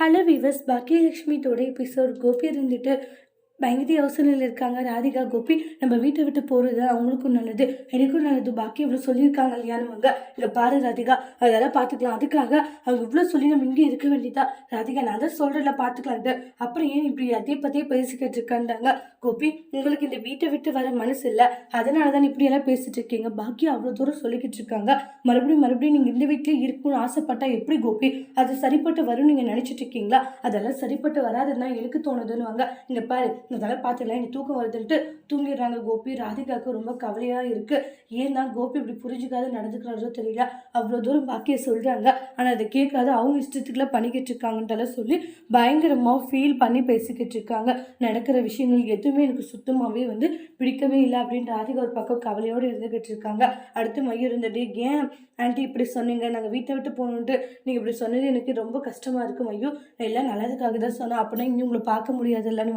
Hello viewers Bhagyalakshmi today's episode Gopi இருந்துட்டு பயங்கர யோசனையில் இருக்காங்க. ராதிகா கோபி நம்ம வீட்டை விட்டு போகிறது அவங்களுக்கும் நல்லது. எனக்கும் நல்லது. பாக்கி இவ்வளோ சொல்லியிருக்காங்க இல்லையானுவாங்க இங்கே பாரு ராதிகா அதெல்லாம் பார்த்துக்கலாம் அதுக்காக அவங்க இவ்வளோ சொல்லி நம்ம இங்கே இருக்க வேண்டியதா ராதிகா நான் தான் பார்த்துக்கலாம் பார்த்துக்கலான்ட்டு அப்புறம் ஏன் இப்படி அதே பற்றியே பேசிக்கிட்டு இருக்கான்றாங்க? கோபி உங்களுக்கு இந்த வீட்டை விட்டு வர மனசு இல்லை. அதனால தான் இப்படியெல்லாம் பேசிட்டு இருக்கீங்க. பாக்கி அவ்வளோ தூரம் சொல்லிக்கிட்டு இருக்காங்க. மறுபடியும் மறுபடியும் நீங்கள் இந்த வீட்டிலே இருக்கணும்னு ஆசைப்பட்டா எப்படி கோபி? அது சரிப்பட்டு வரும்னு நீங்கள் நினச்சிட்டு இருக்கீங்களா? அதெல்லாம் சரிப்பட்டு வராதுன்னு தான் எனக்கு தோணுதுன்னுவாங்க. இங்கே பாரு அதெல்லாம் பார்த்துக்கலாம் எனக்கு தூக்கம் வருதுன்ட்டு தூங்கிடுறாங்க கோபி. ராதிகாவுக்கு ரொம்ப கவலையாக இருக்குது ஏன் தான் கோபி இப்படி புரிஞ்சுக்காத நடந்துக்கிறாரோ தெரியல. அவ்வளோ தூரம் பாக்கிய சொல்கிறாங்க ஆனால் அதை கேட்காத. அவங்க இஷ்டத்துக்குலாம் பண்ணிக்கிட்டு இருக்காங்கன்றலாம் சொல்லி பயங்கரமாக ஃபீல் பண்ணி பேசிக்கிட்டு இருக்காங்க. நடக்கிற விஷயங்கள் எதுவுமே எனக்கு சுத்தமாகவே வந்து பிடிக்கவே இல்லை அப்படின்னு ராதிகா ஒரு பக்கம் கவலையோடு இருந்துக்கிட்டு இருக்காங்க. அடுத்து மையம் இருந்துட்டு ஏன் ஆண்டி இப்படி சொன்னீங்க? நாங்கள் வீட்டை விட்டு போகணுன்ட்டு நீங்கள் இப்படி சொன்னது எனக்கு ரொம்ப கஷ்டமாக இருக்கும் ஐயோ எல்லாம் நல்லதுக்காக தான் சொன்னேன். அப்படின்னா இனி உங்களை பார்க்க முடியாது இல்லைன்னு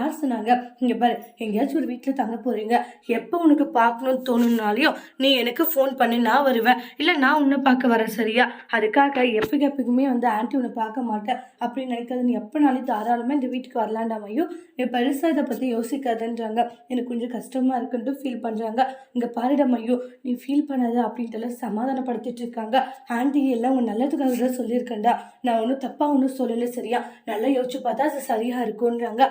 யார் சொன்னாங்க? இங்கே பாரு எங்கேயாச்சும் ஒரு வீட்டில் தங்க போகிறீங்க எப்போ உனக்கு பார்க்கணும்னு தோணுனாலையும் நீ எனக்கு ஃபோன் பண்ணி நான் வருவேன். இல்லை நான் உன்னை பார்க்க வரேன் சரியா? அதுக்காக எப்போ எப்பவுமே வந்து ஆன்ட்டி உன்னை பார்க்க மாட்டேன் அப்படின்னு நினைக்காது. நீ எப்போனாலும் தாராளமாக இந்த வீட்டுக்கு வரலாண்டாமையோ நீ பெருசாக இதை பற்றி யோசிக்காதுன்றாங்க. எனக்கு கொஞ்சம் கஷ்டமாக இருக்குன்ட்டு ஃபீல் பண்ணுறாங்க இங்கே பாருடமையோ நீ ஃபீல் பண்ணாத அப்படின்ட்டுலாம் சமாதானப்படுத்திட்டு இருக்காங்க. ஆண்டி எல்லாம் உன் நல்லதுக்காக தான் சொல்லியிருக்கேன்டா. நான் ஒன்றும் தப்பாக ஒன்றும் சொல்லலை சரியா? நல்லா யோசிச்சு பார்த்தா அது சரியாக இருக்குன்றாங்க.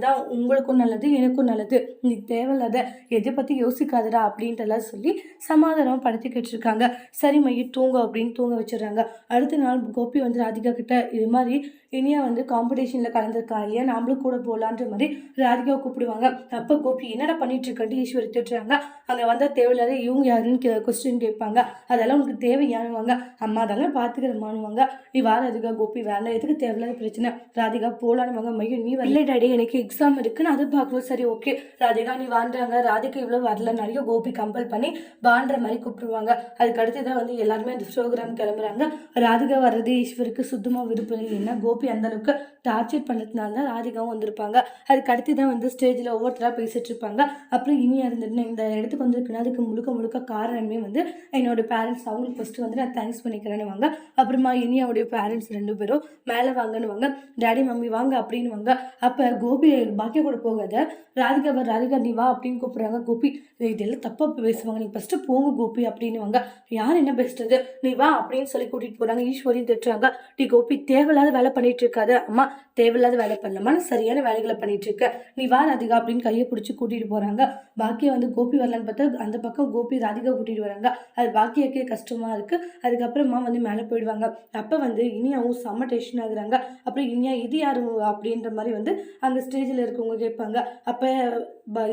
அதுதான் உங்களுக்கும் நல்லது எனக்கும் நல்லது. நீ தேவையில்லாத எதை பற்றி யோசிக்காதடா அப்படின்ட்டுலாம் சொல்லி சமாதானம் படுத்திக்கிட்டு இருக்காங்க. சரி மைய தூங்க அப்படின்னு தூங்க வச்சிடுறாங்க. அடுத்த நாள் கோபி வந்து ராதிகா கிட்ட இது மாதிரி இனியா வந்து காம்படிஷனில் கலந்துருக்கா இல்லையா நாமளும் கூட போகலான்ற மாதிரி ராதிகா கூப்பிடுவாங்க. அப்போ கோபி என்னடா பண்ணிட்டு இருக்கன்ட்டு ஈஸ்வரி திட்டுறாங்க. அங்கே வந்தால் தேவையில்லாத இவங்க யாருன்னு கொஸ்டின் கேட்பாங்க. அதெல்லாம் உனக்கு தேவையானுவாங்க அம்மா அதெல்லாம் பார்த்துக்கிறமானுவாங்க நீ வார ராதிகா கோபி வேண்டாம் எதுக்கு தேவையில்லாத பிரச்சனை? ராதிகா போகலான்னு மையம் நீ வரல. டாடி எனக்கு எக்ஸாம் இருக்குன்னு நான் அதை பார்க்கணும். சரி ஓகே ராதிகா நீ வாண்டாங்க ராதிகா இவ்வளோ வரல. கோபி கம்பல் பண்ணி வாண்டுற மாதிரி கூப்பிடுவாங்க அதுக்கு அடுத்து தான் வந்து எல்லாருமே அந்த ப்ரோக்ராம் கிளம்புறாங்க. ராதிகா வர்றது ஈஸ்வருக்கு சுத்தமாக விருப்பம் இல்லை. ஏன்னா கோபி அந்த அளவுக்கு டார்ச்சர் பண்ணதுனால தான் ராதிகாவும் வந்திருப்பாங்க. அதுக்கு அடுத்து தான் வந்து ஸ்டேஜில் ஒவ்வொருத்தராக பேசிட்டு இருப்பாங்க. அப்புறம் இனியா இருந்துட்டு இந்த இடத்துக்கு வந்திருக்குன்னா அதுக்கு முழுக்க முழுக்க காரணமே வந்து என்னோடய பேரண்ட்ஸ் அவங்களுக்கு ஃபஸ்ட்டு வந்து நான் தேங்க்ஸ் பண்ணிக்கிறேன்னு வாங்க அப்புறமா இனியாவுடைய பேரண்ட்ஸ் ரெண்டு பேரும் மேலே வாங்கன்னு வாங்க டேடி மம்மி வாங்க அப்படின்னு வாங்க அப்போ கோபி பாக்கிய கூட போகாத. ராதிகா வா ராதிகா நீ வா அப்படின்னு கூப்பிட்றாங்க. கோபி இதெல்லாம் தப்பாக பேசுவாங்க. நீ ஃபஸ்ட்டு போங்க கோபி அப்படின்னு வாங்க யார் என்ன பெஸ்ட்டு நீ வா அப்படின்னு சொல்லி கூட்டிகிட்டு போகிறாங்க ஈஸ்வரியும் திட்டுறாங்க. நீ கோபி தேவையில்லாத வேலை பண்ணிட்டு இருக்காது. அம்மா தேவையில்லாத வேலை பண்ணலாமா? சரியான வேலைகளை பண்ணிட்டு இருக்க நீ வா ராதிகா அப்படின்னு கையை பிடிச்சி கூட்டிட்டு போறாங்க. பாக்கியா வந்து கோபி வரலான்னு பார்த்தா அந்த பக்கம் கோபி ராதிகா கூட்டிட்டு வராங்க. அது பாக்கியாக்கே கஷ்டமா இருக்கு. அதுக்கப்புறமா வந்து மேலே போயிடுவாங்க. அப்போ வந்து இனியாவும் செம்ம டென்ஷன் ஆகுறாங்க. அப்புறம் இனியா இது யாரு? அப்படின்ற மாதிரி வந்து அந்த ஸ்டேஜில் இருக்கவங்க கேட்பாங்க. அப்போ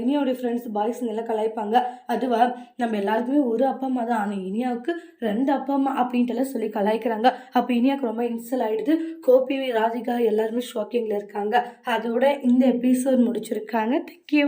இனியாவுடைய ஃப்ரெண்ட்ஸ் பாய்ஸுங்க எல்லாம் கலாய்ப்பாங்க. அதுவா நம்ம எல்லாருக்குமே ஒரு அப்பா அம்மா தான். ஆனால் இனியாவுக்கு ரெண்டு அப்பா அம்மா அப்படின்ட்டுலாம் சொல்லி கலாய்க்கிறாங்க. அப்போ இனியாவுக்கு ரொம்ப இன்சல் ஆகிடுது கோபி ராதிகா எல்லாருமே ஷாக்கிங்கில் இருக்காங்க. அதோட இந்த எபிசோட் முடிச்சிருக்காங்க. தேங்க்யூ